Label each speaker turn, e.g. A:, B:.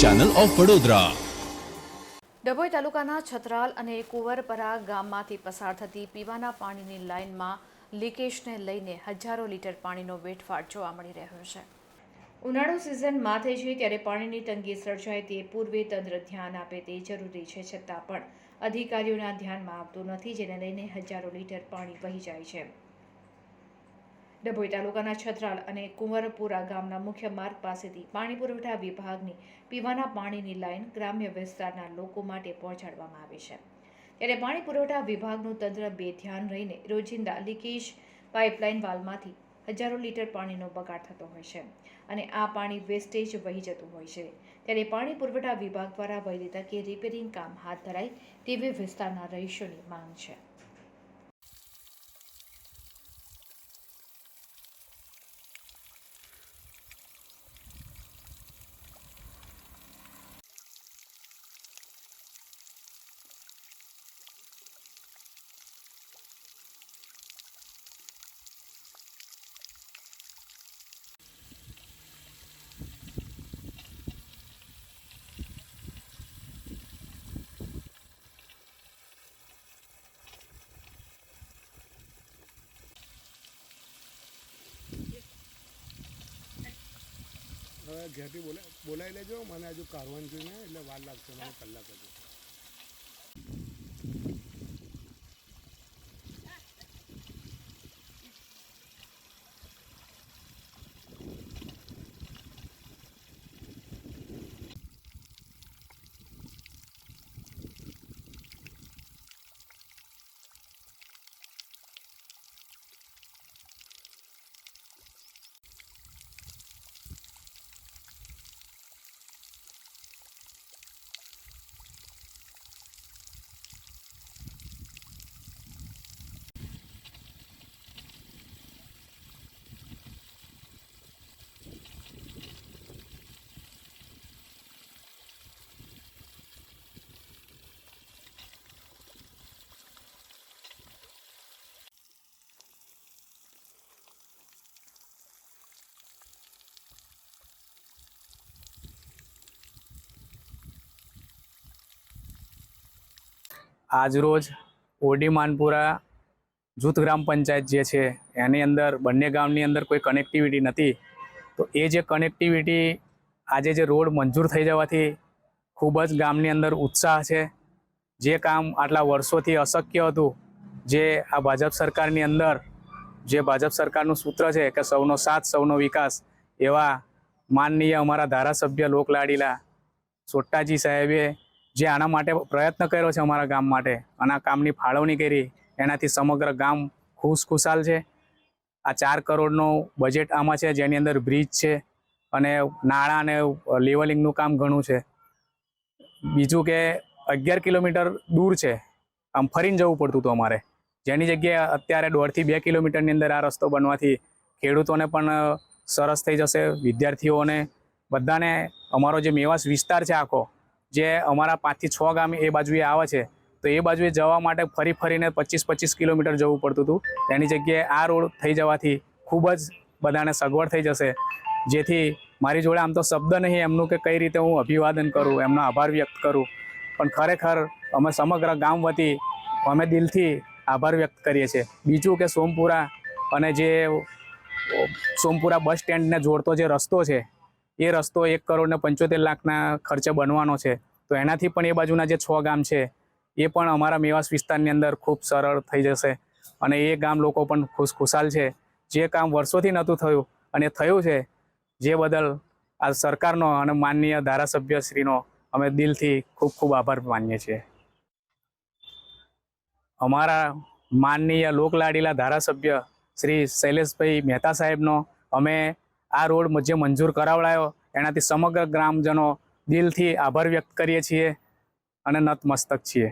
A: Channel of Vadodara
B: Dabhoi તાલુકાના છત્રાલ અને કુંવરપરા ગામમાંથી પસાર થતી પીવાના પાણીની લાઇનમાં લીકેજને લઈને હજારો લીટર પાણીનો વેઠફાટ જોવા મળી રહ્યો છે. ઉનાળુ સિઝન માથે છે ત્યારે પાણીની તંગી સર્જાય તે પૂર્વે તંત્ર ધ્યાન આપે તે જરૂરી છે છતાં પણ અધિકારીઓના ધ્યાનમાં આવતું નથી, જેને લઈને હજારો લીટર પાણી વહી જાય છે. ડભોઈ તાલુકાના છત્રાળ અને કુંવરપુરા ગામના મુખ્ય માર્ગ પાસેથી પાણી પુરવઠા વિભાગની પીવાના પાણીની લાઇન ગ્રામ્ય વિસ્તારના લોકો માટે પહોંચાડવામાં આવી છે. ત્યારે પાણી પુરવઠા વિભાગનું તંત્ર બે ધ્યાન રહીને રોજિંદા લીકેજ પાઇપલાઇન વાલમાંથી હજારો લીટર પાણીનો બગાડ થતો હોય છે અને આ પાણી વેસ્ટેજ વહી જતું હોય છે. ત્યારે પાણી પુરવઠા વિભાગ દ્વારા વહેલી તકે રિપેરિંગ કામ હાથ ધરાય તેવી વિસ્તારના રહીશોની માંગ છે.
C: હવે ઘેરથી બોલા બોલાવી લેજો. મને હજુ કારવાનું જોઈને એટલે વાર લાગશે. મને કલાક હજુ
D: આજરોજ ઓડી માનપુરા જૂથ ગ્રામ પંચાયત જે છે, એની અંદર બંને ગામની અંદર કોઈ કનેક્ટિવિટી નથી. તો એ જે કનેક્ટિવિટી આજે જે રોડ મંજૂર થઈ જવાથી ખૂબ જ ગામની અંદર ઉત્સાહ છે. જે કામ આટલા વર્ષોથી અશક્ય હતું, જે આ ભાજપ સરકારની અંદર, જે ભાજપ સરકારનું સૂત્ર છે કે સૌનો સાથ, સૌનો વિકાસ, એવા માનનીય અમારા ધારાસભ્ય લોકલાડીલા સોટ્ટાજી સાહેબે જે આના માટે પ્રયત્ન કર્યો છે અમારા ગામ માટે અને આ કામની ફાળવણી કરી. એનાથી સમગ્ર ગામ ખુશ ખુશાલ છે. આ ચાર કરોડનું બજેટ આમાં છે, જેની અંદર બ્રિજ છે અને નાણાં અને લેવલિંગનું કામ ઘણું છે. બીજું કે અગિયાર કિલોમીટર દૂર છે. આમ ફરીને જવું પડતું હતું અમારે. જેની જગ્યાએ અત્યારે દોઢથી બે કિલોમીટરની અંદર આ રસ્તો બનવાથી ખેડૂતોને પણ સરસ થઈ જશે, વિદ્યાર્થીઓને બધાને અમારો જે મેવાસ વિસ્તાર છે આખો જે અમારા પાંચથી છ ગામ એ બાજુએ આવે છે, તો એ બાજુએ જવા માટે ફરી ફરીને પચીસ પચીસ કિલોમીટર જવું પડતું હતું. એની જગ્યાએ આ રોડ થઈ જવાથી ખૂબ જ બધાને સગવડ થઈ જશે. જેથી મારી જોડે આમ તો શબ્દ નહીં, એમનું કે કઈ રીતે હું અભિવાદન કરું, એમનો આભાર વ્યક્ત કરું. પણ ખરેખર અમે સમગ્ર ગામ વતી અમે દિલથી આભાર વ્યક્ત કરીએ છીએ. બીજું કે સોમપુરા અને જે સોમપુરા બસ સ્ટેન્ડને જોડતો જે રસ્તો છે એ રસ્તો એક કરોડ ને પંચોતેર લાખના ખર્ચે બનવાનો છે. તો એનાથી પણ એ બાજુના જે છ ગામ છે, એ પણ અમારા મેવાસ વિસ્તારની અંદર ખૂબ સરળ થઈ જશે. અને એ ગામ લોકો પણ ખુશ ખુશાલ છે. જે કામ વર્ષોથી નહોતું થયું અને થયું છે, જે બદલ આ સરકારનો અને માનનીય ધારાસભ્યશ્રીનો અમે દિલથી ખૂબ ખૂબ આભાર માનીએ છીએ. અમારા માનનીય લોકલાડીલા ધારાસભ્ય શ્રી શૈલેષભાઈ મહેતા સાહેબનો અમે આ રોડ જે મંજૂર કરાવડાયો, એનાથી સમગ્ર ગ્રામજનો દિલથી આભાર વ્યક્ત કરીએ છીએ અને નતમસ્તક છીએ.